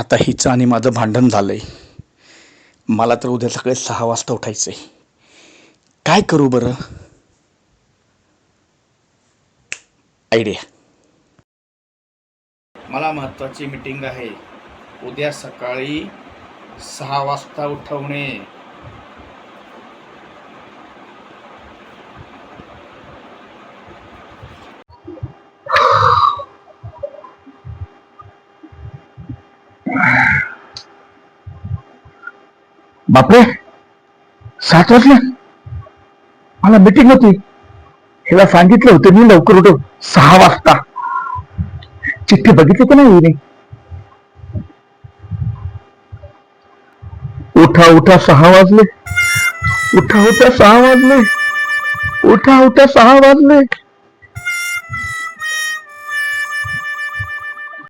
आता हिचं आणि माझं भांडण झालं आहे मला तर उद्या सकाळी सहा वाजता उठायचं आहे काय करू बरं? आयडिया मला महत्त्वाची मीटिंग आहे. उद्या सकाळी सहा वाजता उठवणे. बापरे सात वाजले. मला मीटिंग होती. हिला सांगितलं होतं मी लवकर उठो सहा वाजता. चिठ्ठी बघितली तर नाही हिने? उठा उठा सहा वाजले. उठा उठा सहा वाजले. उठा उठा सहा वाजले.